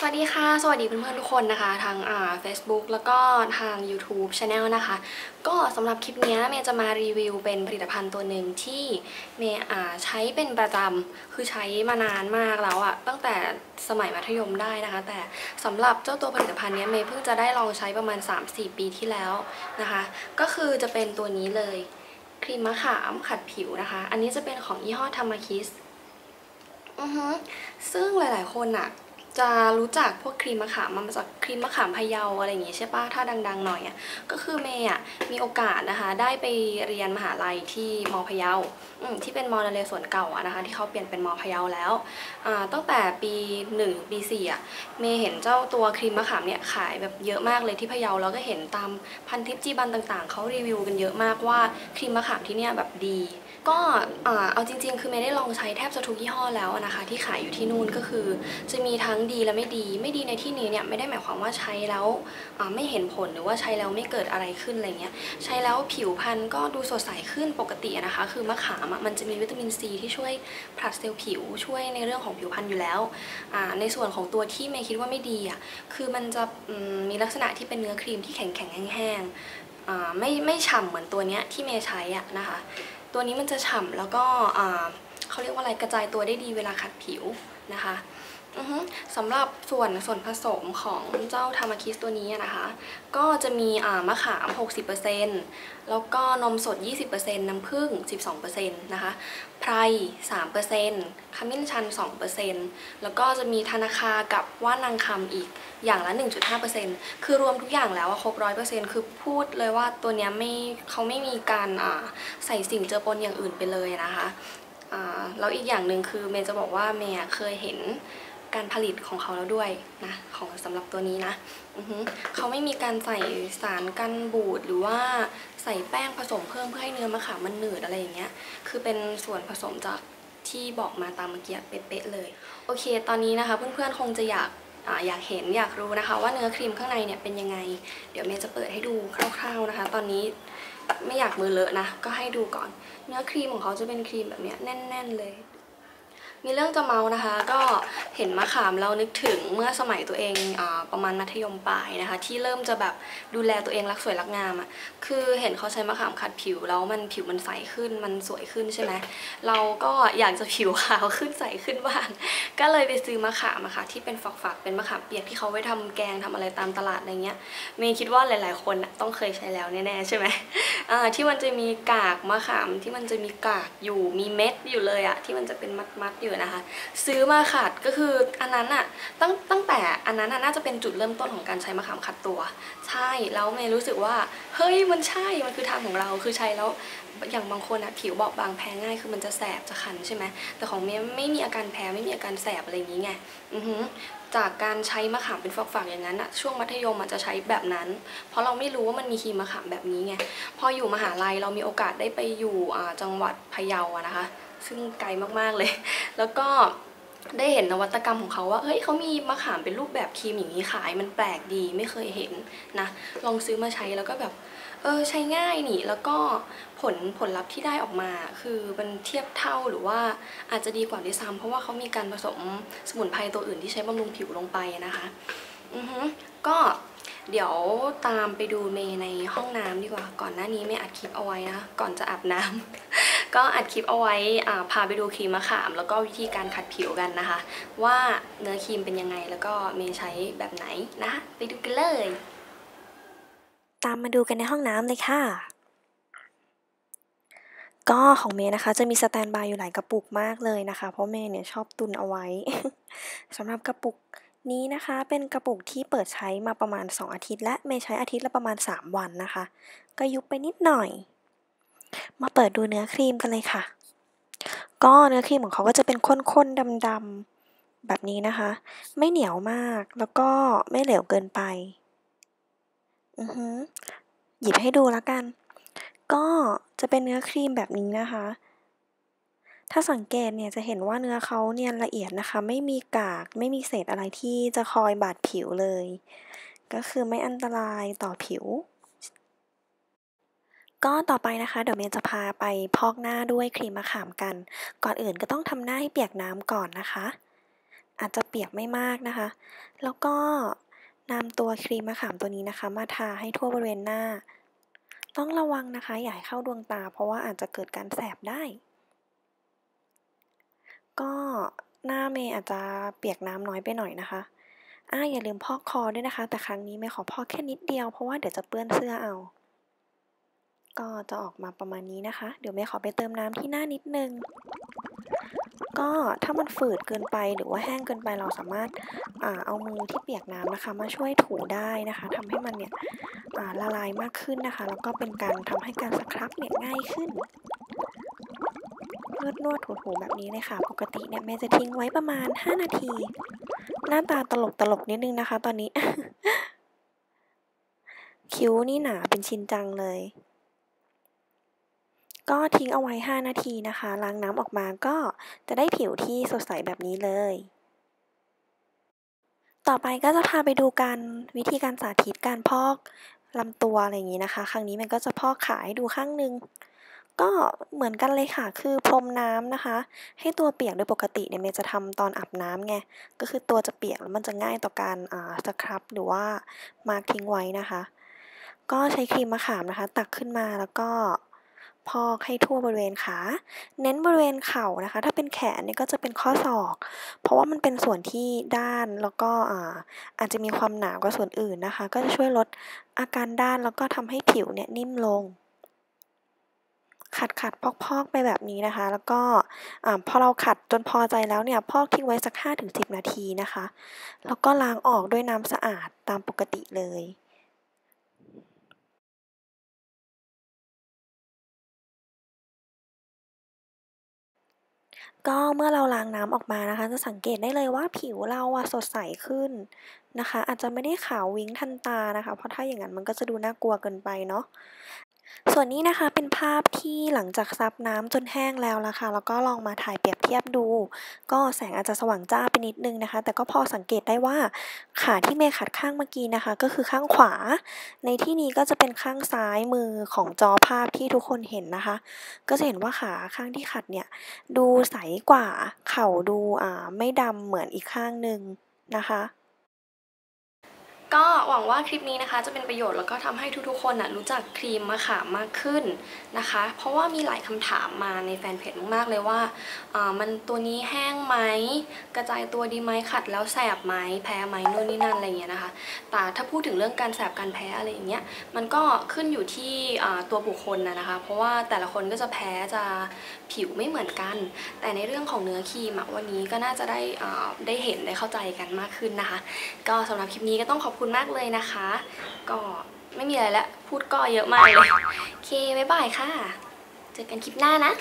สวัสดีค่ะ สวัสดีเพื่อนๆทุกคนนะคะทางอ่า Facebook แล้วก็ทาง YouTube Channel นะคะ ก็สำหรับคลิปนี้เมย์จะมารีวิวเป็นผลิตภัณฑ์ตัวหนึ่งที่เมย์อ่าใช้เป็นประจำคือใช้มานานมากแล้วอะตั้งแต่สมัยมัธยมได้นะคะ แต่สำหรับเจ้าตัวผลิตภัณฑ์นี้เมย์เพิ่งจะได้ลองใช้ประมาณ 3-4 ปีที่แล้วนะคะ ก็คือจะเป็นตัวนี้เลยครีมมะขามขัดผิวนะคะ อันนี้จะเป็นของยี่ห้อธรรมคิส อือฮึซึ่งหลายๆคนอะ จะรู้จักพวกครีมมะขามมาจากครีมมะขามพะเยาอะไรอย่างงี้ใช่ปะถ้าดัง ๆ หน่อยอะก็คือเมย์อะมีโอกาสนะคะได้ไปเรียนมหาลัยที่มอพะเยาอืมที่เป็นมอนเรศวรเก่าอะนะคะที่เขาเปลี่ยนเป็นมอพะเยาแล้วอ่าตั้งแต่ปี1ปี4อะเมย์เห็นเจ้าตัวครีมมะขามเนี่ยขายแบบเยอะมากเลยที่พะเยาแล้วก็เห็นตามพันทิปจีบันต่างๆเขารีวิวกันเยอะมากว่าครีมมะขามที่เนี่ยแบบดี ก็อ่าเอาจริง ๆ คือเมย์ได้ลองใช้แทบจะทุกยี่ห้อแล้วนะคะ ที่ขายอยู่ที่นู่นก็คือ จะมีทั้งดีและไม่ดี ไม่ดีในที่นี้เนี่ยไม่ได้หมายความว่าใช้แล้วไม่เห็นผลหรือว่าใช้แล้วไม่เกิดอะไรขึ้นอะไรเงี้ยใช้แล้วผิวพรรณก็ดูสดใสขึ้นปกตินะคะ คือมะขามมันจะมีวิตามินซีที่ช่วยผลัดเซลล์ผิวช่วยในเรื่องของผิวพรรณอยู่แล้วในส่วนของตัวที่เมย์คิดว่าไม่ดีอะคือมันจะมมีลักษณะที่เป็นเนื้อครีมที่แข็งๆแห้งๆไม่ไม่ฉ่ำเหมือนตัวเนี้ยที่เมย์ใช้อะนะคะ ตัวนี้มันจะฉ่ำแล้วก็เขาเรียกว่าอะไรกระจายตัวได้ดีเวลาขัดผิวนะคะ สำหรับส่วนส่วนผสมของเจ้าทามาคิสตัวนี้นะคะ ก็จะมีอ่ามะขาม 60%แล้วก็นมสด 20%น้ำผึ้ง 12%นะคะไพร 3%ขมิ้นชัน 2%แล้วก็จะมีธนาคากับว่านนางคำอีกอย่างละ 1.5%คือรวมทุกอย่างแล้วอะครบ 100%คือพูดเลยว่าตัวนี้ไม่เขาไม่มีการใส่สิ่งเจือปนอย่างอื่นไปเลยนะคะแล้วอีกอย่างหนึ่งคือเมย์จะบอกว่าเมย์เคยเห็น การผลิตของเขาแล้วด้วยนะของสำหรับตัวนี้นะเขาไม่มีการใส่สารกันบูดหรือว่าใส่แป้งผสมเพิ่มเพื่อให้เนื้อมะขามมันหนืดอะไรอย่างเงี้ยคือเป็นส่วนผสมจากที่บอกมาตามเมื่อกี้เป๊ะๆเลย โอเค ตอนนี้นะคะเพื่อนๆคงจะอยากออยากเห็นอยากรู้นะคะ ว่าเนื้อครีมข้างในเนี่ยเป็นยังไง เดี๋ยวเมย์จะเปิดให้ดูคร่าว ๆนะคะ ตอนนี้ไม่อยากมือเลอะนะ ก็ให้ดูก่อน เนื้อครีมของเขาจะเป็นครีมแบบเนี้ยแน่น ๆ เลย มีเรื่องจะเมานะคะ ก็เห็นมะขามเรานึกถึงเมื่อสมัยตัวเองอประมาณมัธยมปลายนะคะ ที่เริ่มจะแบบดูแลตัวเองรักสวยรักงามอะ่ะคือเห็นเขาใช้มะขามขัดผิวแล้วมันผิวมันใสขึ้นมันสวยขึ้นใช่ไหมเราก็อยากจะผิวขาวขึ้นใสขึ้นบ้างก็เลยไปซื้อมะขามอะค่ะที่เป็นฝักๆเป็นมะขามเปียกที่เขาไว้ทำแกงทำอะไรตามตลาดอะไรเงี้ยเมย์คิดว่าหลาย ๆ คนต้องเคยใช้แล้วแน่ๆใช่ไหมที่มันจะมีกากมะขามที่มันจะมีกากอยู่มีเม็ดอยู่เลยอะที่มันจะเป็นมัดๆอยู่นะคะ ซื้อมาขัดก็คืออันนั้นอะตั้งตั้งแต่อันนั้นน่าจะเป็นจุดเริ่มต้นของการใช้มะขามขัดตัว ใช่แล้วเมย์รู้สึกว่าเฮ้ยมันใช่มันคือทางของเราคือใช้แล้วอย่างบางคนอะผิวบอบบางแพ้ง่ายคือมันจะแสบจะคันใช่ไหมแต่ของเมย์ไม่มีอาการแพ้ไม่มีอาการแสบอะไรอย่างนี้ไงอือหือจากการใช้มะขามเป็นฝักๆอย่างนั้นอะช่วงมัธยมอาจจะใช้แบบนั้น เพราะเราไม่รู้ว่ามันมีครีมมะขามแบบนี้ไงพออยู่มหาลัยเรามีโอกาสได้ไปอยู่จังหวัดพะเยาอะนะคะ ซึ่งไกลมากๆเลย แล้วก็ได้เห็นนวัตกรรมของเขาว่า เฮ้ยเขามีมะขามเป็นรูปแบบครีมอย่างนี้ขาย มันแปลกดีไม่เคยเห็นนะ ลองซื้อมาใช้แล้วก็แบบ เออใช้ง่ายนี่ แล้วก็ผลผลลัพธ์ที่ได้ออกมา คือมันเทียบเท่าหรือว่าอาจจะดีกว่าด้วยซ้ำเพราะว่าเขามีการผสมสมุนไพรตัวอื่นที่ใช้บำรุงผิวลงไปนะคะ อือฮึก็เดี๋ยวตามไปดูเมย์ในห้องน้ำดีกว่า ก่อนหน้านี้เมย์อัดคลิปเอาไว้นะ ก่อนจะอาบน้ำ ก็อัดคลิปเอาไว้พาไปดูครีมมะขาม แล้วก็วิธีการขัดผิวกันนะคะ ว่าเนื้อครีมเป็นยังไงแล้วก็เมย์ใช้แบบไหนนะไปดูกันเลย ตามมาดูกันในห้องน้ำเลยค่ะก็ของเมย์นะคะจะมีสแตนบายอยู่หลายกระปุกมากเลยนะคะ เพราะเมย์เนี่ยชอบตุนเอาไว้ สำหรับกระปุกนี้นะคะเป็นกระปุกที่เปิดใช้มาประมาณ 2 อาทิตย์ และเมย์ใช้อาทิตย์ละประมาณ 3 วันนะคะ ก็ยุบไปนิดหน่อย มาเปิดดูเนื้อครีมกันเลยค่ะ ก็เนื้อครีมของเขาก็จะเป็นข้นๆดำๆแบบนี้นะคะ ไม่เหนียวมากแล้วก็ไม่เหลวเกินไป อือฮึหยิบให้ดูแล้วกัน ก็จะเป็นเนื้อครีมแบบนี้นะคะ ถ้าสังเกตเนี่ยจะเห็นว่าเนื้อเขาเนี่ยละเอียดนะคะ ไม่มีกากไม่มีเศษอะไรที่จะคอยบาดผิวเลย ก็คือไม่อันตรายต่อผิว ก็ต่อไปนะคะเดี๋ยวเมย์จะพาไปพอกหน้าด้วยครีมมะขามกัน ก่อนอื่นก็ต้องทำหน้าให้เปียกน้ำก่อนนะคะ อาจจะเปียกไม่มากนะคะ แล้วก็นำตัวครีมมะขามตัวนี้นะคะ มาทาให้ทั่วบริเวณหน้า ต้องระวังนะคะ อย่าให้เข้าดวงตา เพราะว่าอาจจะเกิดการแสบได้ ก็หน้าเมย์อาจจะเปียกน้ำน้อยไปหน่อยนะคะอ่าอย่าลืมพอกคอด้วยนะคะ แต่ครั้งนี้เมย์ขอพอกแค่นิดเดียวเพราะว่าเดี๋ยวจะเปื้อนเสื้อเอา ก็จะออกมาประมาณนี้นะคะ เดี๋ยวเมย์ขอไปเติมน้ำที่หน้านิดนึง ก็ถ้ามันฝืดเกินไปหรือว่าแห้งเกินไปเราสามารถอ่าเอามือที่เปียกน้ำนะคะ มาช่วยถูได้นะคะทำให้มันเนี่ยอ่าละลายมากขึ้นนะคะ แล้วก็เป็นการทำให้การสครับเนี่ยง่ายขึ้นนวดนวดถูๆแบบนี้เลยค่ะ ปกติเนี่ยแม่จะทิ้งไว้ประมาณ 5 นาที หน้าตาตลกตลกนิดนึงนะคะ ตอนนี้ คิ้วนี่หนาเป็นชิ้นจังเลย ก็ทิ้งเอาไว้ 5 นาทีนะคะ ล้างน้ำออกมาก็จะได้ผิวที่สดใสแบบนี้เลย ต่อไปก็จะพาไปดูการวิธีการสาธิตการพอกลำตัวอะไรอย่างนี้นะคะ ครั้งนี้มันก็จะพอกขาให้ดูข้างหนึงก็เหมือนกันเลยค่ะ คือพรมน้ำนะคะ ให้ตัวเปียกโดยปกติเนี่ยเมย์จะทำตอนอาบน้ำไง ก็คือตัวจะเปียกแล้วมันจะง่ายต่อการอ่าสครับหรือว่ามาร์กทิ้งไว้นะคะ ก็ใช้ครีมมะขามนะคะ ตักขึ้นมาแล้วก็ พอกให้ทั่วบริเวณขา เน้นบริเวณเข่านะคะ ถ้าเป็นแขนเนี่ยก็จะเป็นข้อศอก เพราะว่ามันเป็นส่วนที่ด้านแล้วก็อาจจะมีความหนากว่าส่วนอื่นนะคะ ก็จะช่วยลดอาการด้านแล้วก็ทำให้ผิวเนี่ยนิ่มลงขัดขัดพอกพอกไปแบบนี้นะคะ แล้วก็พอเราขัดจนพอใจแล้วเนี่ยพอกทิ้งไว้สัก 5-10 นาทีนะคะ แล้วก็ล้างออกด้วยน้ำสะอาดตามปกติเลย ก็เมื่อเราล้างน้ำออกมานะคะ จะสังเกตได้เลยว่าผิวเราอะสดใสขึ้นนะคะ อาจจะไม่ได้ขาววิ้งทันตานะคะ เพราะถ้าอย่างนั้นมันก็จะดูน่ากลัวเกินไปเนาะ ส่วนนี้นะคะเป็นภาพที่หลังจากซับน้ำจนแห้งแล้วละค่ะแล้วก็ลองมาถ่ายเปรียบเทียบดู ก็แสงอาจจะสว่างจ้าไปนิดนึงนะคะ แต่ก็พอสังเกตได้ว่าขาที่เมย์ขัดข้างเมื่อกี้นะคะ ก็คือข้างขวา ในที่นี้ก็จะเป็นข้างซ้ายมือของจอภาพที่ทุกคนเห็นนะคะ ก็จะเห็นว่าขาข้างที่ขัดเนี่ยดูใสกว่าเข่าดูอ่าไม่ดำเหมือนอีกข้างหนึ่งนะคะ ก็หวังว่าคลิปนี้นะคะจะเป็นประโยชน์แล้วก็ทำให้ทุกๆคนนะรู้จักครีมมะขามมากขึ้นนะคะ เพราะว่ามีหลายคำถามมาในแฟนเพจมากๆเลยว่าอ่ามันตัวนี้แห้งไหมกระจายตัวดีไหมขัดแล้วแสบไหมแพ้ไหมนู่นนี่นั่นอะไรอย่างเงี้ยนะคะ แต่ถ้าพูดถึงเรื่องการแสบการแพ้อะไรอย่างเงี้ยมันก็ขึ้นอยู่ที่อ่าตัวบุคคลนะนะคะ เพราะว่าแต่ละคนก็จะแพ้จะผิวไม่เหมือนกัน แต่ในเรื่องของเนื้อครีมอะวันนี้ก็น่าจะได้อ่าได้เห็นได้เข้าใจกันมากขึ้นนะคะ ก็สำหรับคลิปนี้ก็ต้องขอบคุณมากเลยนะคะ ก็ไม่มีอะไรแล้วพูดก็เยอะมากเลย โอเค บ๊ายบายค่ะ เจอกันคลิปหน้านะ